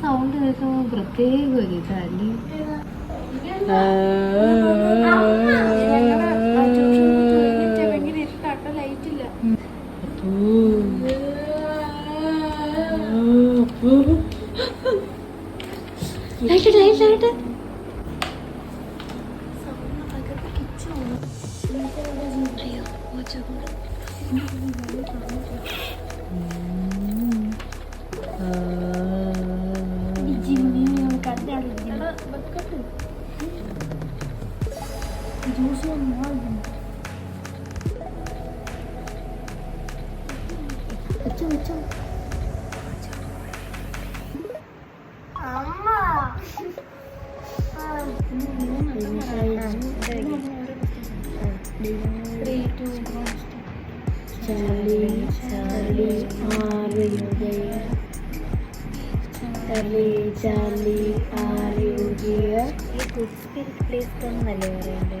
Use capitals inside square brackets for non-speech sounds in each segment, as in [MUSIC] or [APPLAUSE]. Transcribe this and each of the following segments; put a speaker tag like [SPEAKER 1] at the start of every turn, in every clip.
[SPEAKER 1] Sound കേൾക്കുമ്പോൾ പ്രത്യേക ഒരു ഇതല്ലേ ചാർലി ചാർലി ആറിയുകയ ചാർലി ചാർലി ആറിയുകയ ഈ ഗുഡ് സ്പിരിറ്റ് പ്ലേസ് എന്നല്ലേ പറയണ്ടേ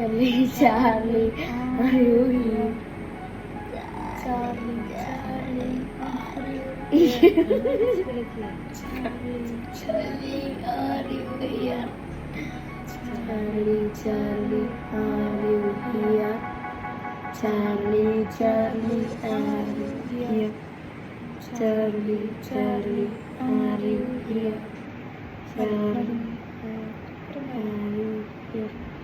[SPEAKER 2] Ah. Charlie, Charlie,
[SPEAKER 1] are you here? Charlie, Charlie, are
[SPEAKER 2] you here?
[SPEAKER 1] Charlie, Charlie, are you here? Charlie, Charlie, are you here? Charlie, Charlie, are you here? Charlie, Charlie, are you here?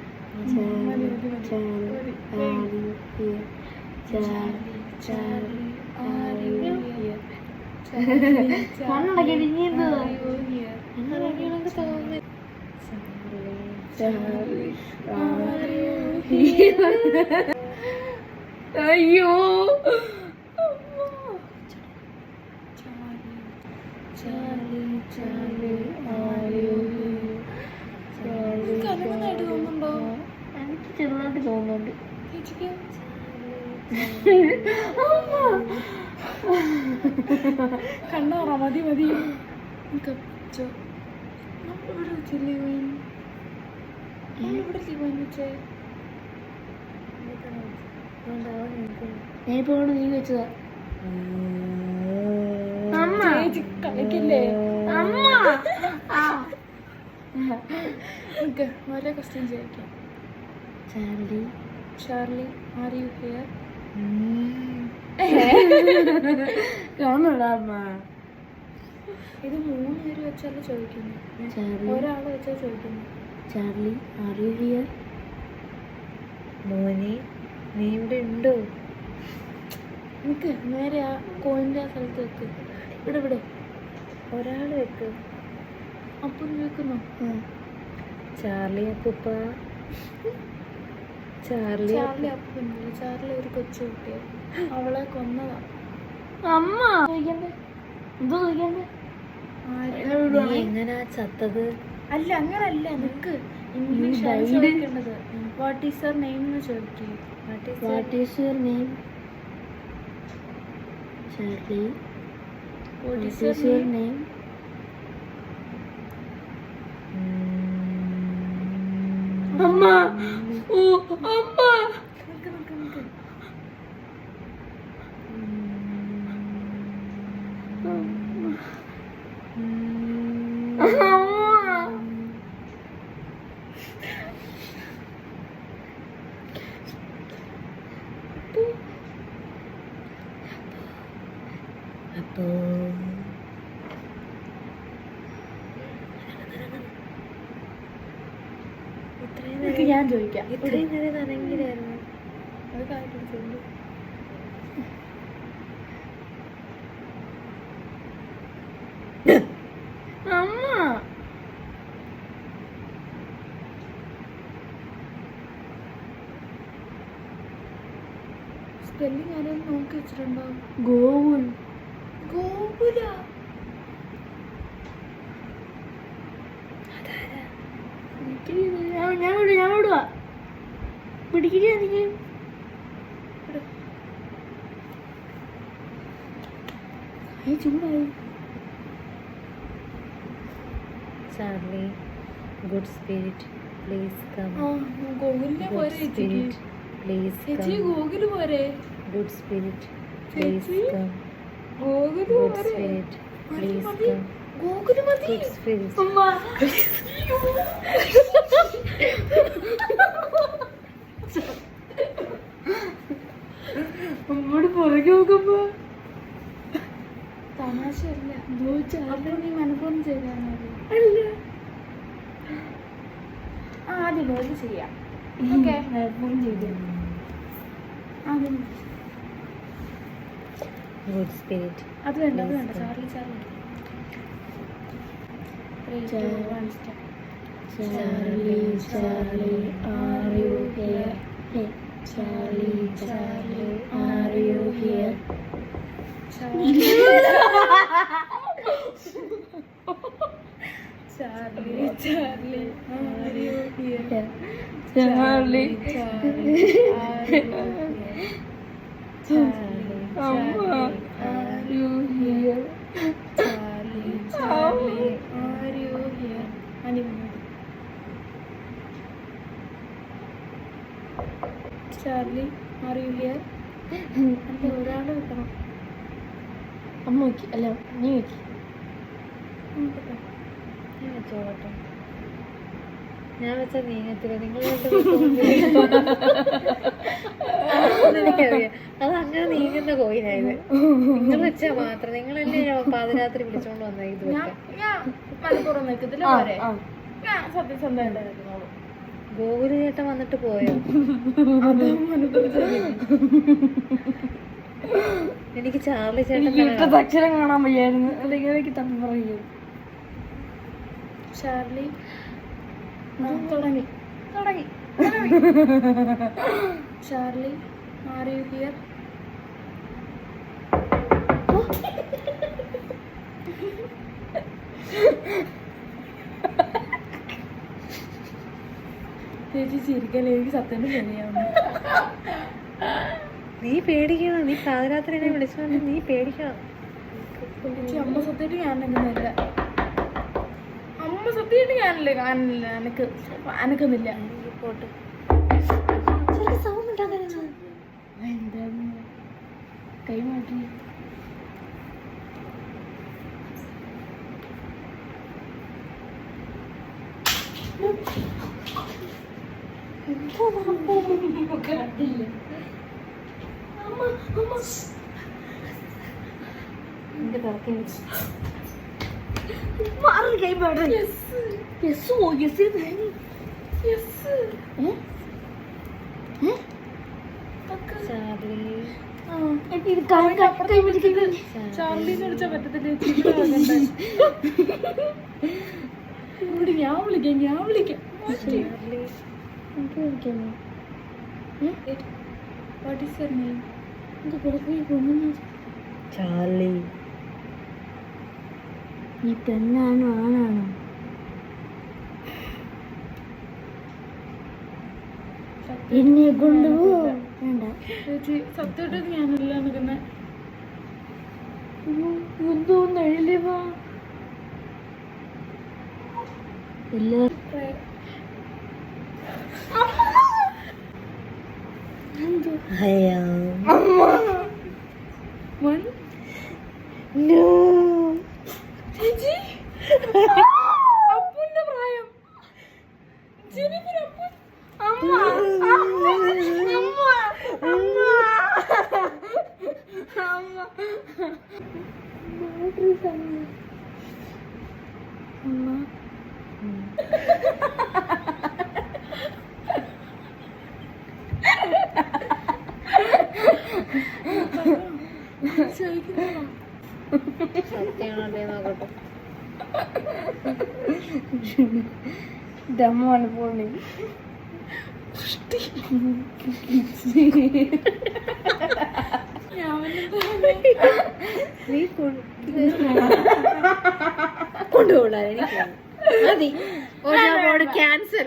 [SPEAKER 1] അയ്യോ Chaly Chaly ആറിയുകയ Charlie
[SPEAKER 2] കലങ്ങുന്നതായിട്ട് തോന്നുന്നുണ്ടോ
[SPEAKER 1] എനിക്ക് ചെറുതായിട്ട് തോന്നുന്നുണ്ട്
[SPEAKER 2] കണ്ണാറ മതി മതി. വെച്ചില്ലേ വെച്ചേ?
[SPEAKER 1] ഞാനിപ്പോ ഇവിടെ നീ വെച്ചതാ. അമ്മ.
[SPEAKER 2] ചേച്ചി കളിക്കില്ലേ?
[SPEAKER 1] അമ്മ.
[SPEAKER 2] നമുക്ക് ഓരോ ക്വസ്റ്റ്യൻ ചോദിക്കാം.
[SPEAKER 1] Charlie
[SPEAKER 2] Charlie are you here
[SPEAKER 1] കാണുടാ അമ്മ?
[SPEAKER 2] ഇത് മൂന്ന് പേര് വെച്ചല്ല ചോദിക്കുന്നത്.
[SPEAKER 1] ചാർലി
[SPEAKER 2] ഒരാൾ വെച്ചാ ചോദിക്കുന്നത്.
[SPEAKER 1] ചാർലി ആർ യു ഹിയർ മോനെ നീ ഇവിടെ ഉണ്ടോ
[SPEAKER 2] നിക്ക് നേരെ ആ കോയിന്റെ ആ സ്ഥലത്ത് വെക്ക്. ഇവിടെ ഇവിടെ.
[SPEAKER 1] ഒരാൾ വെക്ക്.
[SPEAKER 2] അപ്പം വെക്കുന്നു?
[SPEAKER 1] ചാർലി അപ്പൂപ്പ. ചാർലി
[SPEAKER 2] ചാർലി അപ്പനില്ല ചാർലി ഒരു കൊച്ചു അവളെ കൊന്നതാ.
[SPEAKER 1] അമ്മ! എന്തോ എങ്ങനാ ചത്തത്?
[SPEAKER 2] അല്ല അങ്ങനല്ല. നിക്ക്. ഇംഗ്ലീഷ്? ചോദിക്കേണ്ടത്. വാട്ട് ഈസ് യുവർ നെയിം എന്ന് ചോദിക്കേ.
[SPEAKER 1] What is your name Charlie.
[SPEAKER 2] What is
[SPEAKER 1] your
[SPEAKER 2] name
[SPEAKER 1] അമ്മ! ഓ അമ്മ
[SPEAKER 2] നിക്ക് ഞാൻ ചോദിക്കാം.
[SPEAKER 1] ഇത്രയും അമ്മ!
[SPEAKER 2] സ്പെല്ലിംഗ്
[SPEAKER 1] ഗോകുൽ.
[SPEAKER 2] ഗോകുല?
[SPEAKER 1] ഞാൻ വിടുക ഞാൻ വിടുവാ പിടിക്കില്ല എനിക്ക് കൈ ചൂടായി.
[SPEAKER 3] Charlie good spirit. Please come. Good spirit. Please come. Good spirit. Please come. Good spirit. Please come.
[SPEAKER 2] Gokul മതി.
[SPEAKER 1] അമ്മോട് പുറകെ നോക്കുമ്പോ.
[SPEAKER 2] തമാശയല്ല. നീ മനഃപൂർവം ചെയ്താണ്
[SPEAKER 1] അല്ല.
[SPEAKER 2] ആദ്യം പോലെ ചെയ്യാം. ഓക്കെ.
[SPEAKER 1] ഫോൺ ചെയ്തു.
[SPEAKER 2] ആദ്യം.
[SPEAKER 3] ഗുഡ് സ്പിരിറ്റ്
[SPEAKER 2] അത് വേണ്ട അത് വേണ്ട. Charlie Charlie.
[SPEAKER 1] Charlie, Charlie, are you here? Charlie, Charlie, are you here?
[SPEAKER 2] Charlie, Charlie, are you here?
[SPEAKER 1] Charlie,
[SPEAKER 2] Charlie, are you here? Charlie,
[SPEAKER 1] Amma,
[SPEAKER 2] Charlie, are ഒരാൾ കിട്ടണം
[SPEAKER 1] അമ്മ നോക്കി. അല്ല നീ നോക്കി.
[SPEAKER 3] ഞാൻ വെച്ചോട്ടെ ഞാൻ വെച്ച നീങ്ങത്തില്ല നിങ്ങൾ അത് അങ്ങനെ നീങ്ങുന്ന കോയിനായത് നിങ്ങൾ വെച്ചാ മാത്രം. നിങ്ങളല്ലേ പാതിരാത്രി വിളിച്ചോണ്ട് വന്നത് ഇത്
[SPEAKER 2] മലപ്പുറം നിൽക്കത്തില്ല. ഞാൻ സത്യസന്ധമായിട്ടായിരുന്നു
[SPEAKER 3] ഗോകുൽ ചേട്ടൻ വന്നിട്ട് പോയോ? എനിക്ക് ചാർലി ചേട്ടൻ
[SPEAKER 1] അക്ഷരം കാണാൻ വയ്യായിരുന്നു. അല്ലെങ്കിൽ എനിക്ക് തപ്പി പറയൂ.
[SPEAKER 2] ചാർലി. തുടങ്ങി. തുടങ്ങി. Charlie are you here. ചേച്ചി ചിരിക്കല്ലേ? എനിക്ക് സത്യം ശരിയാവുന്നു
[SPEAKER 3] നീ പേടിക്കണം. നീ പാതിരാത്രി എന്നെ വിളിച്ചോണ്ട് നീ പേടിക്കണം.
[SPEAKER 2] അമ്മ സത്യമായിട്ട് അനക്കുന്നില്ല അമ്മ സത്യമായിട്ട് ഞാനില്ല കാണില്ല എനക്ക് അനക്കുന്നില്ല
[SPEAKER 3] പോട്ട്.
[SPEAKER 1] കൈ മാറ്റി.
[SPEAKER 3] എനിക്ക് തുറക്കി വെച്ചു
[SPEAKER 1] മാറി കൈ മാറ്റി യെസ് ഓ യെസ്
[SPEAKER 2] യെസ് [LAUGHS] ഞാൻ വിളിക്കാം ഞാൻ വിളിക്കാം.
[SPEAKER 1] എനിക്ക് വിളിക്കാമോ?
[SPEAKER 2] വാട്ട് ഈസ് യുവർ നെയിം
[SPEAKER 1] ഇത് പുറത്തേക്ക് പോകുന്നു
[SPEAKER 3] ചാർലി.
[SPEAKER 1] ഈ പെണ്ണാണോ ആണാണോ? എന്നെ കൊണ്ടുപോ. വേണ്ട.
[SPEAKER 2] ചേച്ചി സത്യമായിട്ട് ഞാനല്ല നിൽക്കുന്നത്
[SPEAKER 1] എന്തോന്ന് എഴുതി വാ. എല്ലാ എന്തോ
[SPEAKER 3] അയ്യോ
[SPEAKER 2] വൺ
[SPEAKER 3] നോ
[SPEAKER 2] ചേച്ചി അപ്പുന്റെ പ്രായം. ജെനിഫർ അപ്പൻ അമ്മ. അമ്മ. അമ്മ. അമ്മ.
[SPEAKER 1] അമ്മ
[SPEAKER 2] ചോദിക്കുന്നതാ
[SPEAKER 1] ദമ്മാണ് പോണി
[SPEAKER 2] പുഷ്ടി
[SPEAKER 3] നീ കൊണ്ടുപോകണ എനിക്ക്. മതി. ക്യാൻസൽ.